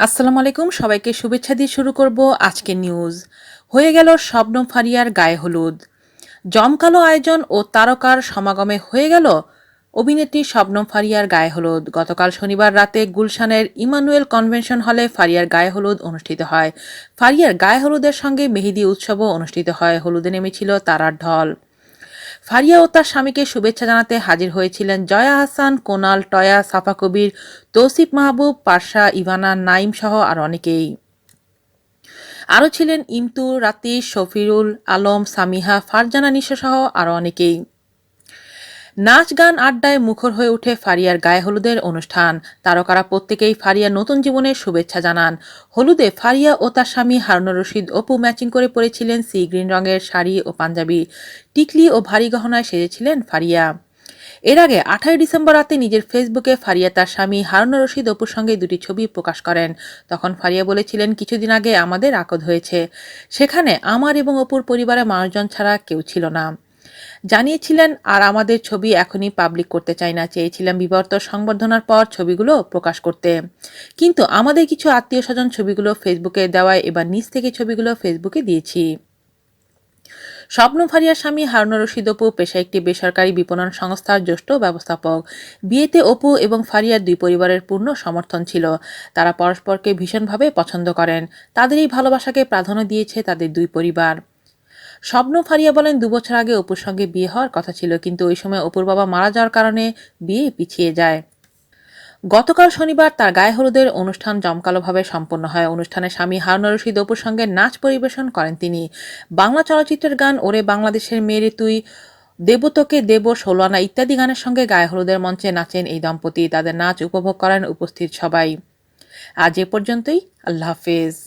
আসসালামু আলাইকুম, সবাইকে শুভেচ্ছা দিয়ে শুরু করব আজকে নিউজ হয়ে গেল শবনম ফারিয়ার গায়ে হলুদ। জমকালো আয়োজন ও তারকার সমাগমে হয়ে গেল অভিনেত্রী শবনম ফারিয়ার গায়ে হলুদ। গতকাল শনিবার রাতে গুলশানের ইমানুয়েল কনভেনশন হলে ফারিয়ার গায়ে হলুদ অনুষ্ঠিত হয়। ফারিয়ার গায়ে হলুদের সঙ্গে মেহেদি উৎসবও অনুষ্ঠিত হয়। হলুদে নেমেছিল তারার ঢল। ফারিয়া ও তার স্বামীকে শুভেচ্ছা জানাতে হাজির হয়েছিলেন জয়া হাসান, কোনাল, টয়া, সাফা কবির, তৌসিফ মাহবুব পার্শা ইভানা, নাইম সহ আর অনেকেই। আরও ছিলেন ইমতু রাতি শফিরুল আলম, সামিহা, ফারজানা নিশা সহ আরও অনেকেই। নাচ গান আড্ডায় মুখর হয়ে ওঠে ফারিয়ার গায়ে হলুদের অনুষ্ঠান। তারকারা প্রত্যেকেই ফারিয়ার নতুন জীবনের শুভেচ্ছা জানান। হলুদে ফারিয়া ও তার স্বামী হারুনুর রশিদ অপু ম্যাচিং করে পরেছিলেন সি গ্রিন রঙের শাড়ি ও পাঞ্জাবি। টিকলি ও ভারী গহনায় সেজেছিলেন ফারিয়া। এর আগে আঠারোই ডিসেম্বর রাতে নিজের ফেসবুকে ফারিয়া তার স্বামী হারুনুর রশিদ অপুর সঙ্গে দুটি ছবি প্রকাশ করেন। তখন ফারিয়া বলেছিলেন, কিছুদিন আগে আমাদের আকদ হয়েছে। সেখানে আমার এবং অপুর পরিবারের মানুষজন ছাড়া কেউ ছিল না। জানিয়েছিলেন, আর আমাদের ছবি এখনই পাবলিক করতে চাই না। চেয়েছিলাম বিবর্ত সংবর্ধনার পর ছবিগুলো প্রকাশ করতে। কিন্তু আমাদের কিছু আত্মীয় স্বজন ছবিগুলো ফেসবুকে দেওয়ায় এবার নিজ থেকে ছবিগুলো ফেসবুকে দিয়েছি। স্বপ্ন ফারিয়ার স্বামী হারুন রশিদ অপু পেশা একটি বেসরকারি বিপণন সংস্থার জ্যেষ্ঠ ব্যবস্থাপক। বিয়েতে অপু এবং ফারিয়ার দুই পরিবারের পূর্ণ সমর্থন ছিল। তারা পরস্পরকে ভীষণভাবে পছন্দ করেন। তাদের এই ভালোবাসাকে প্রাধান্য দিয়েছে তাদের দুই পরিবার। স্বপ্ন ফারিয়া বলেন দুবছর আগে অপুর সঙ্গে বিয়ে হওয়ার কথা ছিল, কিন্তু ওই সময় অপুর বাবা মারা যাওয়ার কারণে বিয়ে পিছিয়ে যায়। গতকাল শনিবার তার গায়ে হলুদের অনুষ্ঠান জমকালোভাবে সম্পন্ন হয়। অনুষ্ঠানে স্বামী হারুন রশিদ অপুর সঙ্গে নাচ পরিবেশন করেন তিনি। বাংলা চলচ্চিত্রের গান, ওরে বাংলাদেশের মেয়েরে তুই দেবতকে দেব ষোলানা ইত্যাদি গানের সঙ্গে গায়ে হলুদের মঞ্চে নাচেন এই দম্পতি। তাদের নাচ উপভোগ করেন উপস্থিত সবাই। আজ এ পর্যন্তই, আল্লাহ হাফেজ।